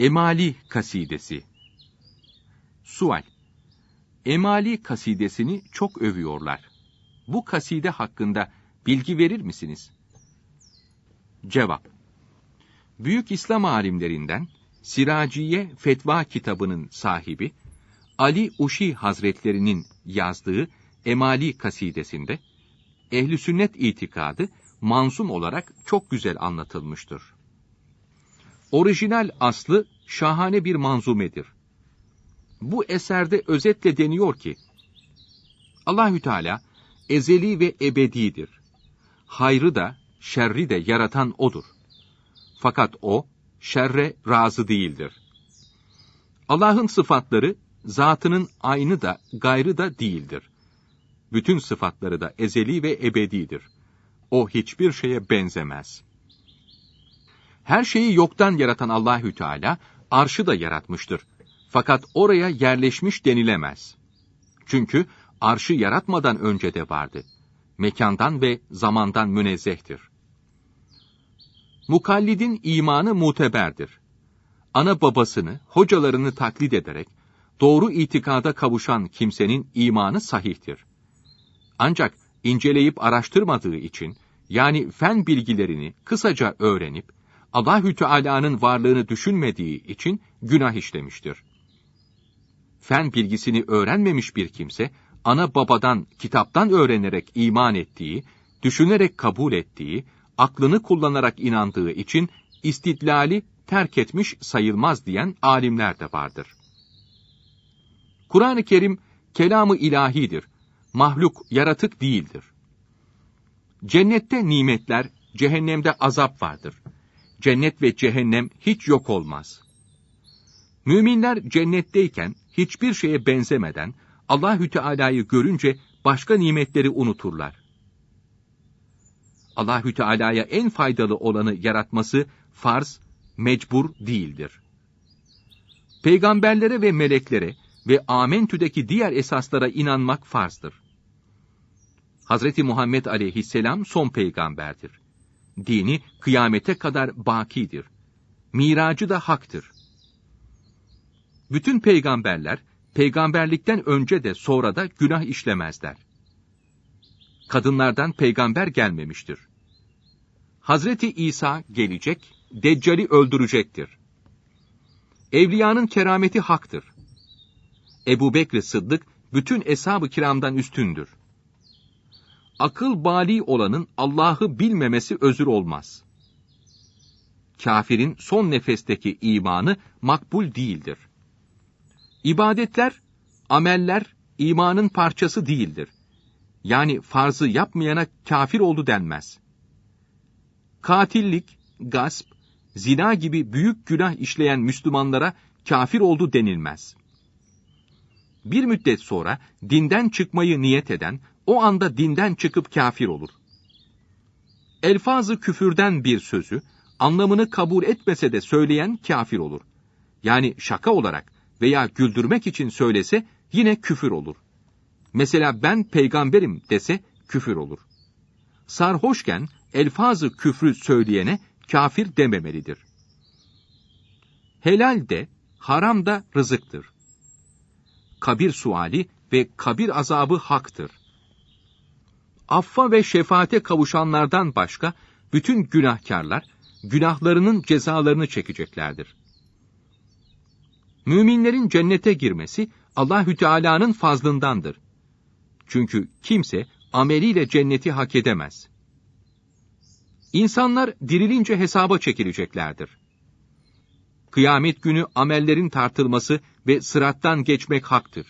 Emali Kasidesi Sual Emali kasidesini çok övüyorlar. Bu kaside hakkında bilgi verir misiniz? Cevap Büyük İslam alimlerinden Siraciye Fetva kitabının sahibi Ali Uşi Hazretlerinin yazdığı Emali kasidesinde ehli sünnet itikadı manzum olarak çok güzel anlatılmıştır. Orijinal aslı şahane bir manzumedir. Bu eserde özetle deniyor ki, Allahü Teala ezeli ve ebedidir. Hayrı da, şerri de yaratan O'dur. Fakat O, şerre razı değildir. Allah'ın sıfatları, zatının aynı da, gayrı da değildir. Bütün sıfatları da ezeli ve ebedidir. O hiçbir şeye benzemez. Her şeyi yoktan yaratan Allahü Teala arşı da yaratmıştır. Fakat oraya yerleşmiş denilemez. Çünkü arşı yaratmadan önce de vardı. Mekandan ve zamandan münezzehtir. Mukallidin imanı muteberdir. Ana babasını, hocalarını taklit ederek doğru itikada kavuşan kimsenin imanı sahihtir. Ancak inceleyip araştırmadığı için, yani fen bilgilerini kısaca öğrenip, Allahü Teala'nın varlığını düşünmediği için günah işlemiştir. Fen bilgisini öğrenmemiş bir kimse, ana babadan, kitaptan öğrenerek iman ettiği, düşünerek kabul ettiği, aklını kullanarak inandığı için istidlali terk etmiş sayılmaz diyen alimler de vardır. Kur'an-ı Kerim kelamı ilahidir. Mahluk, yaratık değildir. Cennette nimetler, cehennemde azap vardır. Cennet ve cehennem hiç yok olmaz. Müminler cennetteyken hiçbir şeye benzemeden Allahü Teala'yı görünce başka nimetleri unuturlar. Allahü Teala'ya en faydalı olanı yaratması farz, mecbur değildir. Peygamberlere ve meleklere ve amentüdeki diğer esaslara inanmak farzdır. Hazreti Muhammed aleyhisselam son peygamberdir. Dini kıyamete kadar bakidir. Miracı da haktır. Bütün peygamberler, peygamberlikten önce de sonra da günah işlemezler. Kadınlardan peygamber gelmemiştir. Hazreti İsa gelecek, Deccal'i öldürecektir. Evliyanın kerameti haktır. Ebu Bekr Sıddık, bütün eshab-ı kiramdan üstündür. Akıl bali olanın Allah'ı bilmemesi özür olmaz. Kafirin son nefesteki imanı makbul değildir. İbadetler, ameller imanın parçası değildir. Yani farzı yapmayana kafir oldu denmez. Katillik, gasp, zina gibi büyük günah işleyen Müslümanlara kafir oldu denilmez. Bir müddet sonra dinden çıkmayı niyet eden o anda dinden çıkıp kafir olur. Elfazı küfürden bir sözü anlamını kabul etmese de söyleyen kafir olur. Yani şaka olarak veya güldürmek için söylese yine küfür olur. Mesela ben peygamberim dese küfür olur. Sarhoşken elfazı küfrü söyleyene kafir dememelidir. Helal de, haram da rızıktır. Kabir suali ve kabir azabı haktır. Affa ve şefaate kavuşanlardan başka bütün günahkarlar günahlarının cezalarını çekeceklerdir. Müminlerin cennete girmesi Allahü Teala'nın fazlındandır. Çünkü kimse ameliyle cenneti hak edemez. İnsanlar dirilince hesaba çekileceklerdir. Kıyamet günü amellerin tartılması ve sırattan geçmek haktır.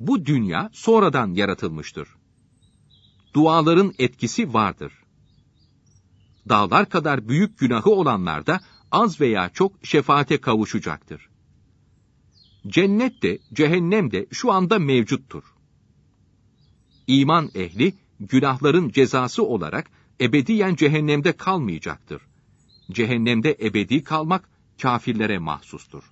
Bu dünya sonradan yaratılmıştır. Duaların etkisi vardır. Dağlar kadar büyük günahı olanlar da az veya çok şefaate kavuşacaktır. Cennet de, cehennem de şu anda mevcuttur. İman ehli, günahların cezası olarak ebediyen cehennemde kalmayacaktır. Cehennemde ebedi kalmak kafirlere mahsustur.